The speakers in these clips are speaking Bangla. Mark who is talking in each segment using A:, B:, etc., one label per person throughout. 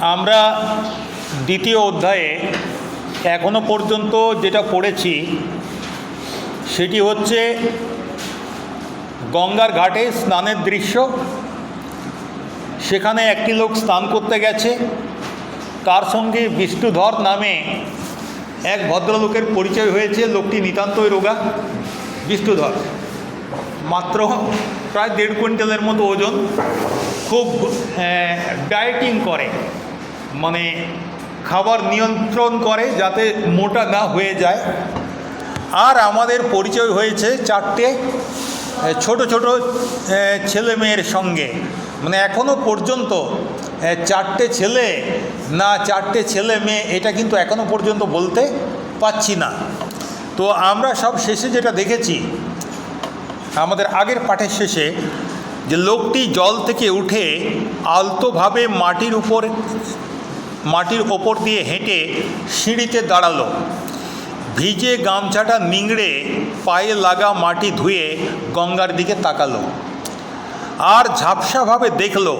A: আমরা দ্বিতীয় অধ্যায়ে এখনও পর্যন্ত যেটা পড়েছি, সেটি হচ্ছে গঙ্গার ঘাটে স্নানের দৃশ্য। সেখানে একটি লোক স্নান করতে গেছে। তার সঙ্গে বিষ্ণুধর নামে এক ভদ্রলোকের পরিচয় হয়েছে। লোকটি নিতান্তই রোগা, বিষ্ণুধর। মাত্র প্রায় দেড় কুইন্টালের মতো ওজন। খুব ডায়েটিং করে। মানে খাবার নিয়ন্ত্রণ করে যাতে মোটা না হয়ে যায়। আর আমাদের পরিচয় হয়েছে চারটে ছোট ছোট ছেলে মেয়ের সঙ্গে। মানে এখনও পর্যন্ত চারটে ছেলে না চারটে ছেলে মেয়ে, এটা কিন্তু এখনও পর্যন্ত বলতে পাচ্ছি না। তো আমরা সব শেষে যেটা দেখেছি, আমাদের আগের পাঠের শেষে যে লোকটি জল থেকে উঠে আলতোভাবে মাটির উপর মাটির ওপর দিয়ে হেঁটে সিঁড়িতে দাঁড়াল। ভিজে গামছাটা নিংড়ে পায়ে লাগা মাটি ধুয়ে গঙ্গার দিকে তাকালো। আর ঝাপসাভাবে দেখল,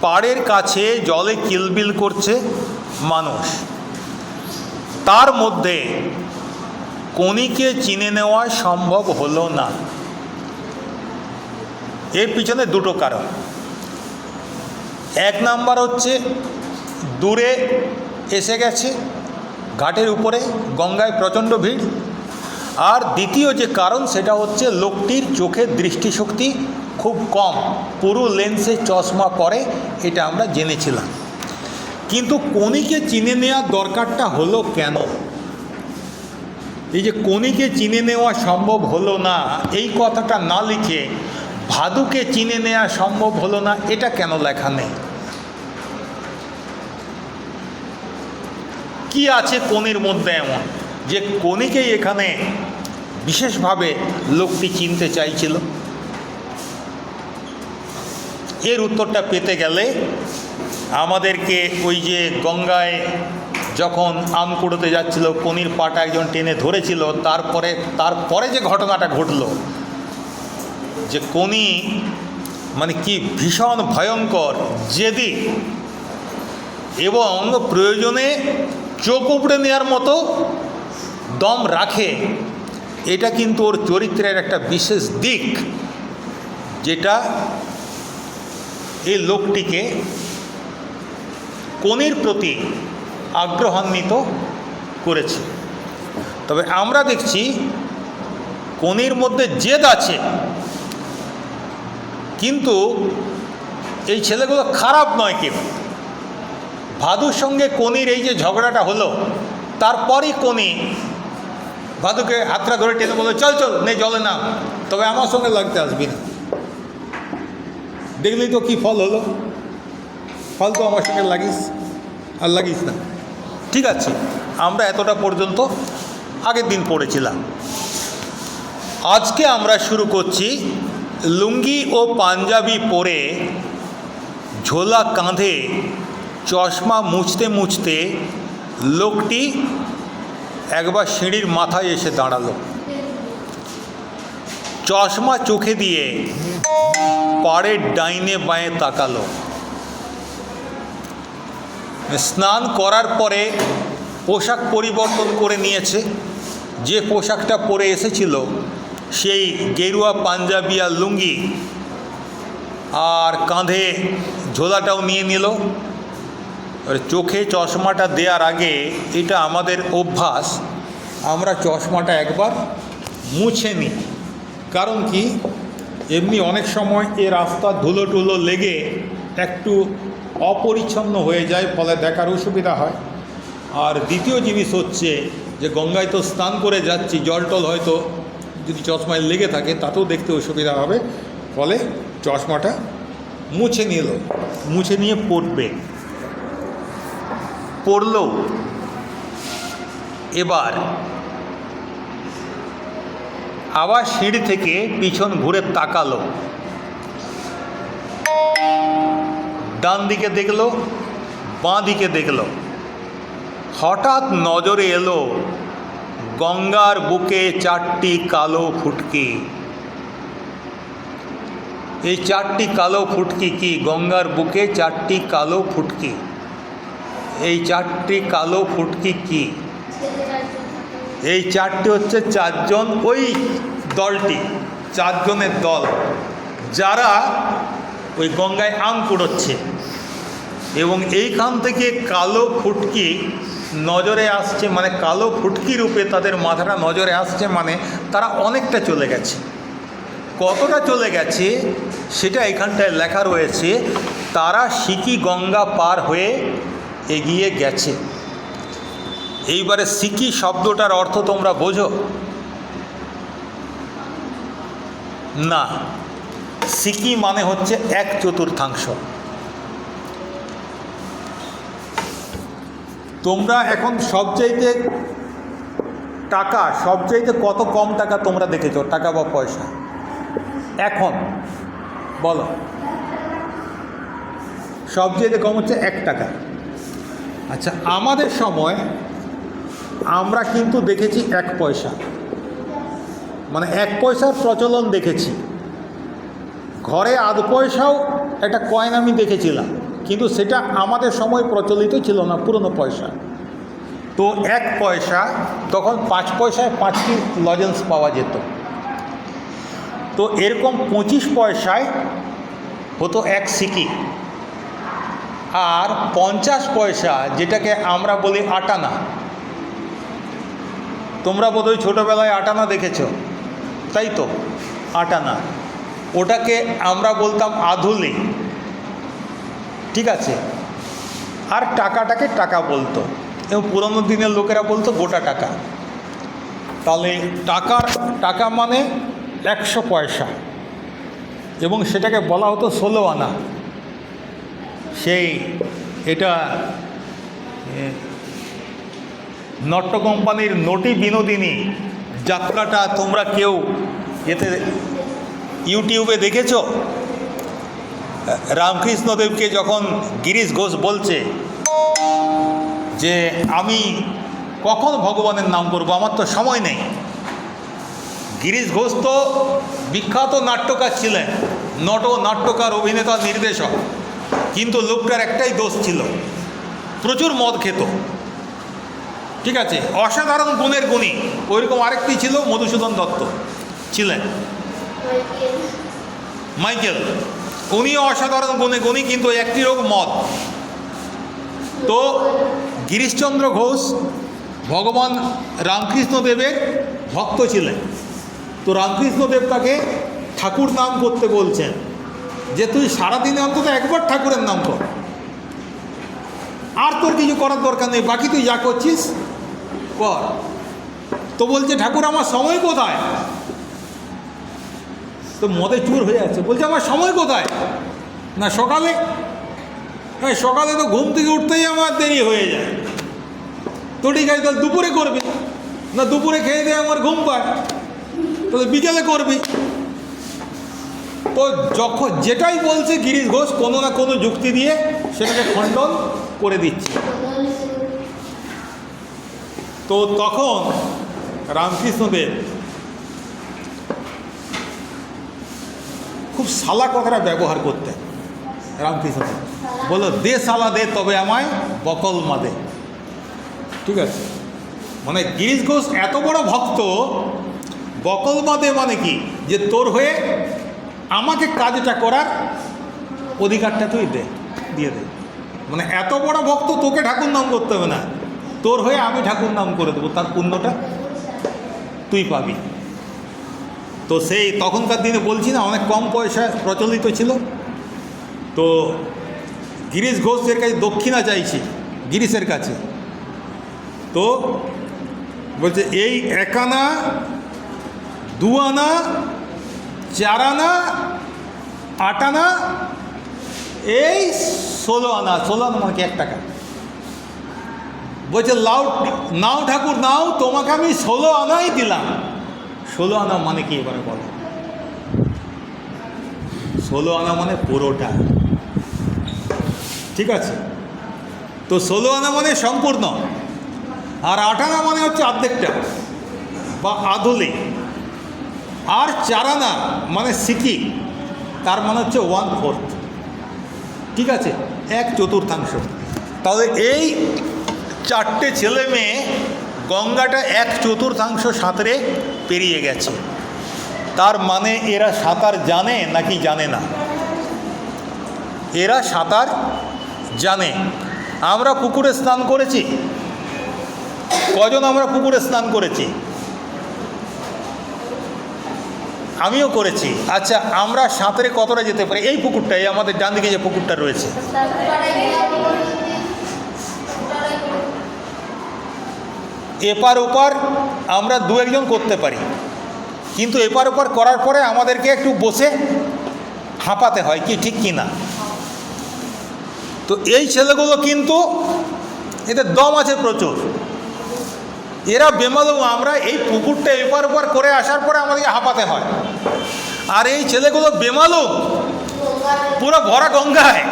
A: পাড়ের কাছে জলে কিলবিল করছে মানুষ। তার মধ্যে কণিকে চিনে নেওয়া সম্ভব হলো না। এর পিছনে দুটো কারণ। এক নাম্বার হচ্ছে দূরে এসে গেছে, ঘাটের উপরে, গঙ্গায় প্রচণ্ড ভিড়। আর দ্বিতীয় যে কারণ, সেটা হচ্ছে লোকটির চোখের দৃষ্টিশক্তি খুব কম। পুরো লেন্সে চশমা পরে, এটা আমরা জেনেছিলাম। কিন্তু কণিকে চিনে নেওয়ার দরকারটা হলো কেন? এই যে কণিকে চিনে নেওয়া সম্ভব হলো না, এই কথাটা না লিখে ভাদুকে চিনে নেওয়া সম্ভব হলো না, এটা কেন লেখা নেই? কি আছে কোণের মধ্যে এমন? যে কোণিকেই এখানে বিশেষভাবে লোকটি চিনতে চাইছিল। এর উত্তরটা পেতে গেলে আমাদেরকে ওই যে গঙ্গায় যখন আম কুড়োতে যাচ্ছিল কনির পাটা একজন টেনে ধরেছিল, তারপরে তারপরে যে ঘটনাটা ঘটলো, যে কনি মানে কি ভীষণ ভয়ঙ্কর, জেদি এবং প্রয়োজনে চোখ উপড়ে নেওয়ার মতো দম রাখে, এটা কিন্তু ওর চরিত্রের একটা বিশেষ দিক, যেটা এই লোকটিকে কনির প্রতি আগ্রহান্বিত করেছে। তবে আমরা দেখছি কনির মধ্যে জেদ আছে, কিন্তু এই ছেলেগুলো খারাপ নয় কেউ। ভাদুর সঙ্গে কনির এই যে ঝগড়াটা হলো, তারপরই কনি ভাদুকে হাতটা ধরে টেনে বলল, চল চল, নে জলে না তবে আমার সঙ্গে লাগতে আসবি না। দেখলি তো কি ফল হলো? ফল তো আমার সঙ্গে লাগিস, আর লাগিস না। ঠিক আছে, আমরা এতটা পর্যন্ত আগের দিন পড়েছিলাম। আজকে আমরা শুরু করছি লুঙ্গি ও পাঞ্জাবি পরে ঝোলা কাঁধে চশমা মুছতে মুছতে লোকটি একবার সিঁড়ির মাথায় এসে দাঁড়াল। চশমা চোখে দিয়ে পাড়ের ডাইনে বাঁয়ে তাকালো। স্নান করার পরে পোশাক পরিবর্তন করে নিয়েছে। যে পোশাকটা পরে এসেছিল, সেই গেরুয়া পাঞ্জাবি আর লুঙ্গি। আর কাঁধে ঝোলাটাও নিয়ে নিল। চোখে চশমাটা দেওয়ার আগে এটা আমাদের অভ্যাস। আমরা চশমাটা একবার মুছে নিই। কারণ কি? এমনি অনেক সময় এ রাস্তা ধুলো টুলো লেগে একটু অপরিচ্ছন্ন হয়ে যায়, ফলে দেখার অসুবিধা হয়। আর দ্বিতীয় জিনিস হচ্ছে যে গঙ্গায় তো স্নান করে যাচ্ছি, জল টল হয়তো যদি চশমায় লেগে থাকে, তাতেও দেখতে অসুবিধা হবে। ফলে চশমাটা মুছে নিল। মুছে নিয়ে পড়বে। পড়ল। এবার আবার সিঁড়ি থেকে পিছন ঘুরে তাকালো। ডান দিকে দেখল, বাঁ দিকে দেখল। হঠাৎ নজরে এলো গঙ্গার বুকে চারটি কালো ফুটকি। এই চারটি কালো ফুটকি কি? গঙ্গার বুকে চারটি কালো ফুটকি। এই চারটি কালো ফুটকি কি? এই চারটি হচ্ছে চারজন ওই দলটি, চারজনের দল, যারা ওই গঙ্গায় আম কুড়োচ্ছে। এবং এইখান থেকে কালো ফুটকি নজরে আসছে মানে কালো ফুটকি রূপে তাদের মাথাটা নজরে আসছে মানে তারা অনেকটা চলে গেছে। কতটা চলে গেছে সেটা এখানটায় লেখা রয়েছে, তারা সিকি গঙ্গা পার হয়ে এগিয়ে গেছে। এইবারে সিকি শব্দটার অর্থ তোমরা বোঝো? না, সিকি মানে হচ্ছে এক চতুর্থাংশ। তোমরা এখন সবচাইতে টাকা, সবচাইতে কত কম টাকা তোমরা দেখেছ? টাকা বা পয়সা? এখন, বলো। সবচেয়ে কম হচ্ছে এক টাকা। আচ্ছা আমাদের সময় আমরা কিন্তু দেখেছি এক পয়সা। মানে এক পয়সার প্রচলন দেখেছি। ঘরে আধ পয়সাও একটা কয়েন আমি দেখেছিলাম, কিন্তু সেটা আমাদের সময় প্রচলিত ছিল না, পুরনো পয়সা। তো এক পয়সা, তখন পাঁচ পয়সায় পাঁচটি লজেন্স পাওয়া যেত। তো এরকম পঁচিশ পয়সায় হতো এক সিকি। আর পঞ্চাশ পয়সা, যেটাকে আমরা বলি আটানা। তোমরা বোধহয় ছোটোবেলায় আটানা দেখেছ? তাই তো? আটানা। ওটাকে আমরা বলতাম আধুলি। ঠিক আছে? আর টাকাটাকে টাকা বলতো। এবং পুরোনো দিনের লোকেরা বলতো গোটা টাকা। তাহলে টাকার, টাকা মানে একশো পয়সা। এবং সেটাকে বলা হতো ষোলো আনা। সেই এটা নট্য কোম্পানির নটি বিনোদিনী যাত্রাটা তোমরা কেউ এতে ইউটিউবে দেখেছ? রামকৃষ্ণদেবকে যখন গিরিশ ঘোষ বলছে যে, আমি কখন ভগবানের নাম করব? আমার তো সময় নেই। গিরিশ ঘোষ তো বিখ্যাত নাট্যকার ছিলেন, নট নাট্যকার অভিনেতা, নির্দেশক। কিন্তু লোকটার একটাই দোষ ছিল। প্রচুর মদ খেত। ঠিক আছে? অসাধারণ গুণের গুণী। ওইরকম আরেকটি ছিল মধুসূদন দত্ত। ছিলেন। মাইকেল। উনিও অসাধারণ গুণে গুণী, কিন্তু একটি রোগ মদ। তো গিরিশচন্দ্র ঘোষ, ভগবান রামকৃষ্ণদেবের ভক্ত ছিলেন। তো রামকৃষ্ণদেব তাকে ঠাকুর নাম করতে বলছেন। যে তুই সারাদিনে অন্তত একবার ঠাকুরের নাম কর। আর তোর কিছু করার দরকার নেই, বাকি তুই যা করছিস কর। তো বলছে, ঠাকুর, আমার সময় কোথায়? তো মদে চুর হয়ে যাচ্ছে। বলছে, আমার সময় কোথায়? না, সকালে হ্যাঁ সকালে তো ঘুম থেকে উঠতেই আমার দেরি হয়ে যায়। তো ঠিক আছে, তাহলে দুপুরে করবি। না, দুপুরে খেয়ে দিয়ে আমার ঘুম পায়। তাহলে বিকেলে করবি। তো যখন যেটাই বলছে গিরিশ ঘোষ, কোনো না কোনো যুক্তি দিয়ে সেটাকে খণ্ডন করে দিচ্ছে। তো তখন রামকৃষ্ণদেব খুব সালা কথাটা ব্যবহার করতেন রামকৃষ্ণদেব। বলো দে সালা দে, তবে আমায় বকল মাদে ঠিক আছে? মানে গিরিশ ঘোষ এত বড় ভক্ত, বকল মাদে মানে কি? যে তোর হয়ে আমাকে কাজটা করার অধিকারটা তুই দে, দিয়ে দে। মানে এত বড় ভক্ত তোকে ঠাকুর নাম করতে হবে না। তোর হয়ে আমি ঠাকুর নাম করে দেবো, তার পুণ্যটা তুই পাবি। তো সেই তখনকার দিনে বলছি না, অনেক কম পয়সা প্রচলিত ছিল। তো গিরিশ ঘোষের কাছে দক্ষিণা চাইছি, গিরিশের কাছে। তো বলছে, এই একানা দু চার আনা আট আনা এই ষোলো আনা ষোলো আনা মানে এক টাকা। বলছে, লাউ, নাও ঠাকুর, নাও, তোমাকে আমি ষোলো আনাই দিলাম। ষোলো আনা মানে কি এবারে বলো? ষোলো আনা মানে পুরোটা। ঠিক আছে? তো ষোলো আনা মানে সম্পূর্ণ। আর আট আনা মানে হচ্ছে অর্ধেকটা বা আধুলি আর চার আনা মানে সিকি, তার মানে হচ্ছে ওয়ান ফোর্থ ঠিক আছে? এক চতুর্থাংশ। তাহলে এই চারটে ছেলে মেয়ে গঙ্গাটা এক চতুর্থাংশ সাঁতরে পেরিয়ে গেছে। তার মানে এরা সাঁতার জানে নাকি জানে না? এরা সাঁতার জানে। আমরা পুকুরে স্নান করেছি? কজন আমরা পুকুরে স্নান করেছি? আমিও করেছি। আচ্ছা আমরা সাঁতরে কতটা যেতে পারি? এই পুকুরটা, এই আমাদের ডান দিকে যে পুকুরটা রয়েছে। এপার ওপার আমরা দু একজন করতে পারি। কিন্তু এপার ওপার করার পরে আমাদেরকে একটু বসে হাঁপাতে হয় কি, ঠিক কি না। তো এই ছেলেগুলো কিন্তু এদের দম আছে প্রচুর। এরা বেমালু, আমরা এই পুকুরটা এপার ওপার করে আসার পরে আমাদেরকে হাঁপাতে হয়। আর এই ছেলেগুলো বেমালু, পুরো ভরা গঙ্গায়।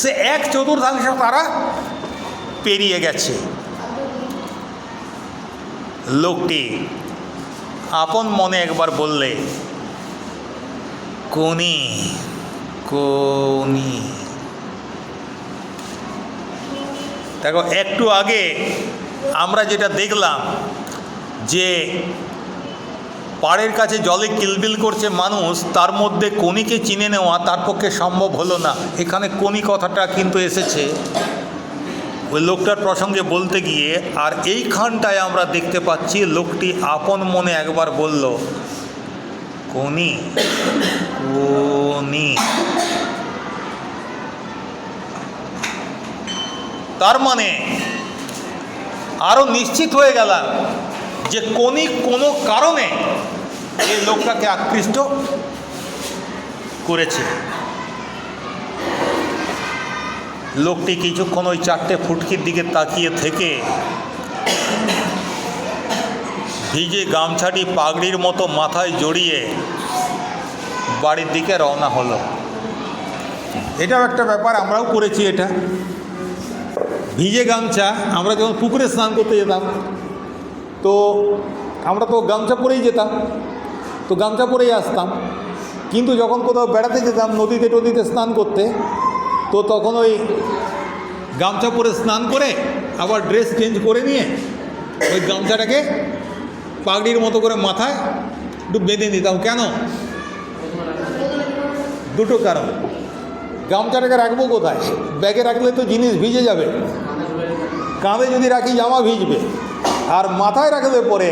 A: সে এক চতুর্থাংশ তারা পেরিয়ে গেছে। লোকটি আপন মনে একবার বললে, কোনি কোনি। দেখো, একটু আগে আমরা যেটা দেখলাম যে পাড়ের কাছে জলে কিলবিল করছে মানুষ, তার মধ্যে কনিকে চিনে নেওয়া তার পক্ষে সম্ভব হলো না। এখানে কনি কথাটা কিন্তু এসেছে। ওই লোকটার প্রসঙ্গে বলতে গিয়ে, আর এইখানটায় আমরা দেখতে পাচ্ছি, লোকটি আপন মনে একবার বলল কোনি কোনি তার মানে আরও নিশ্চিত হয়ে গেলাম যে কোনি কোনো কারণে এই লোকটাকে আকৃষ্ট করেছে। লোকটি কিছুক্ষণ ওই চারটে ফুটকির দিকে তাকিয়ে থেকে ভিজে গামছাটি পাগড়ির মতো মাথায় জড়িয়ে বাড়ির দিকে রওনা হলো। এটাও একটা ব্যাপার, আমরাও করেছি এটা। ভিজে গামছা, আমরা যখন পুকুরে স্নান করতে যেতাম, তো আমরা তো গামছা পরেই যেতাম, তো গামছা পরেই আসতাম। কিন্তু যখন কোথাও বেড়াতে যেতাম, নদীতে টদিতে স্নান করতে, তো তখন ওই গামছা পরে স্নান করে, আবার ড্রেস চেঞ্জ করে নিয়ে, ওই গামছাটাকে পাগড়ির মতো করে মাথায় একটু বেঁধে নিতাম। কেন? দুটো কারণ। গামছাটাকে রাখব কোথায়? ব্যাগে রাখলে তো জিনিস ভিজে যাবে। কাঁধে যদি রাখি জামা ভিজবে, আর মাথায় রাখলে পরে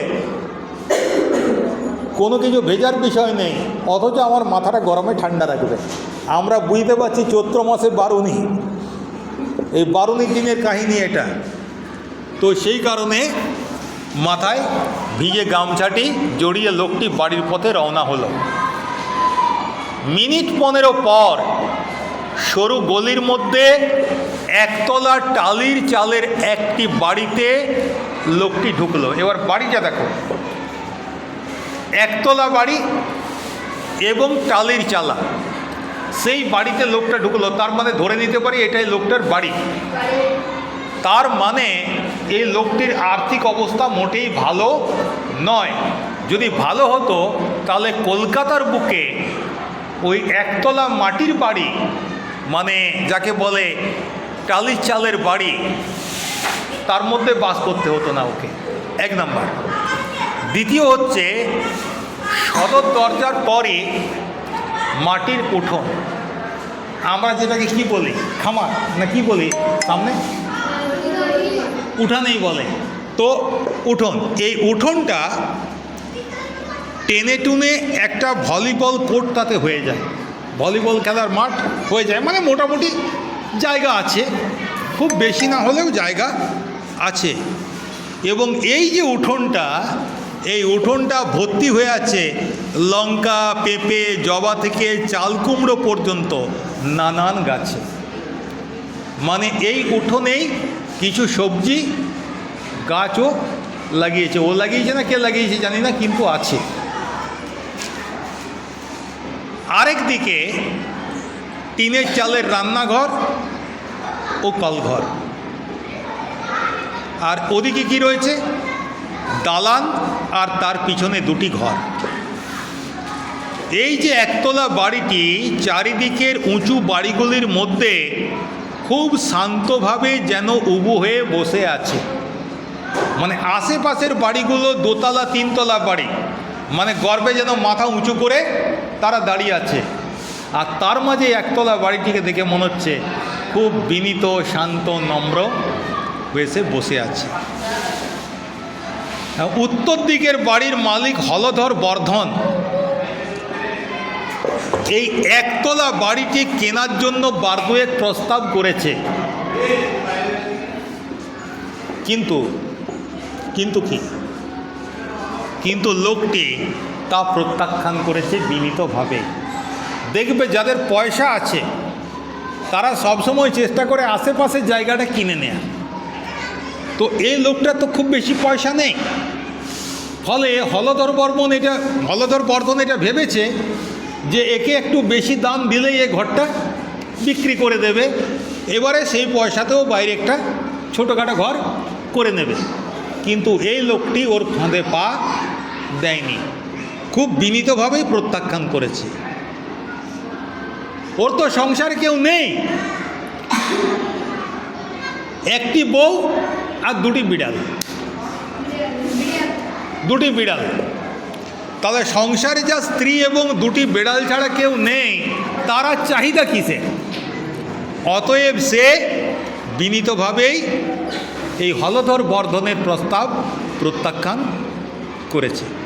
A: কোনো কিছু ভেজার বিষয় নেই, অথচ আমার মাথাটা গরমে ঠান্ডা রাখবে। আমরা বুঝতে পারছি চৈত্র মাসে বারুনি এই বারুনি দিনের কাহিনী এটা। তো সেই কারণে মাথায় ভিজে গামছাটি জড়িয়ে লোকটি বাড়ির পথে রওনা হলো। মিনিট পনেরো পর সরু গলির মধ্যে একতলা টালির চালের একটি বাড়িতে লোকটি ঢুকলো। এবার বাড়িটা দেখো। একতলা বাড়ি এবং টালির চালা। সেই বাড়িতে লোকটা ঢুকলো। তার মানে ধরে নিতে পারি এটাই লোকটার বাড়ি। তার মানে এই লোকটির আর্থিক অবস্থা মোটেই ভালো নয়। যদি ভালো হতো, তাহলে কলকাতার বুকে ওই একতলা মাটির বাড়ি মানে যাকে বলে টালির চালের বাড়ি, তার মধ্যে বাস করতে হতো না ওকে। এক নাম্বার। দ্বিতীয় হচ্ছে, সদর দরজার পরে মাটির উঠোন। আমরা যেটাকে কি বলি? খামার, না কি বলি? সামনে? উঠানেই বলে। তো উঠোন, এই উঠোনটা টেনে টুনে একটা ভলিবল কোর্ট তাতে হয়ে যায়। ভলিবল খেলার মাঠ হয়ে যায়। মানে মোটামুটি জায়গা আছে। খুব বেশি না হলেও জায়গা আছে। এবং এই যে উঠোনটা, এই উঠোনটা ভর্তি হয়ে আছে লঙ্কা, পেঁপে, জবা থেকে চাল কুমড়ো পর্যন্ত নানান গাছে। মানে এই উঠোনেই কিছু সবজি, গাছও লাগিয়েছে। ও লাগিয়েছে না কে লাগিয়েছে জানি না, কিন্তু আছে। দিকে টিনের চালের রান্নাঘর ও কলঘর। আর ওদিকে কি রয়েছে? দালান আর তার পিছনে দুটি ঘর। এই যে একতলা বাড়িটি চারিদিকের উঁচু বাড়িগুলির মধ্যে খুব শান্তভাবে যেন উবু হয়ে বসে আছে। মানে আশেপাশের বাড়িগুলো দোতলা, তিনতলা বাড়ি। মানে গর্বে যেন মাথা উঁচু করে তারা দাঁড়িয়ে আছে। আর তার মাঝে একতলা বাড়িটিকে দেখে মনে হচ্ছে খুব বিনীত, শান্ত, নম্র হয়েছে, বসে আছে। উত্তর দিকের বাড়ির মালিক হলধর বর্ধন। এই একতলা বাড়িটি কেনার জন্য বারদুয়েক প্রস্তাব করেছে। কিন্তু কিন্তু কি? কিন্তু লোকটি তা প্রত্যাখ্যান করেছে বিনীতভাবে। দেখবে যাদের পয়সা আছে, তারা সবসময় চেষ্টা করে আশেপাশের জায়গাটা কিনে নেয়। তো এই লোকটা তো খুব বেশি পয়সা নেই। ফলে হলধর বর্মন এটা, হলধর বর্ধন এটা ভেবেছে যে একে একটু বেশি দাম দিলেই এ ঘরটা বিক্রি করে দেবে। এবারে সেই পয়সাতেও বাইরে একটা ছোটোখাটো ঘর করে নেবে। কিন্তু এই লোকটি ওর ফাঁদে পা দেয়নি। বিনীতভাবেই প্রত্যাখ্যান করেছে। ওর তো সংসার কেউ নেই। একটি বউ আর দুটি বিড়াল। দুটি বিড়াল। তাহলে সংসারে যা স্ত্রী এবং দুটি বিড়াল ছাড়া কেউ নেই, তারা চাহিদা কিসে অতএব সে বিনীতভাবেই এই হলধর বর্ধনের প্রস্তাব প্রত্যাখ্যান করেছে।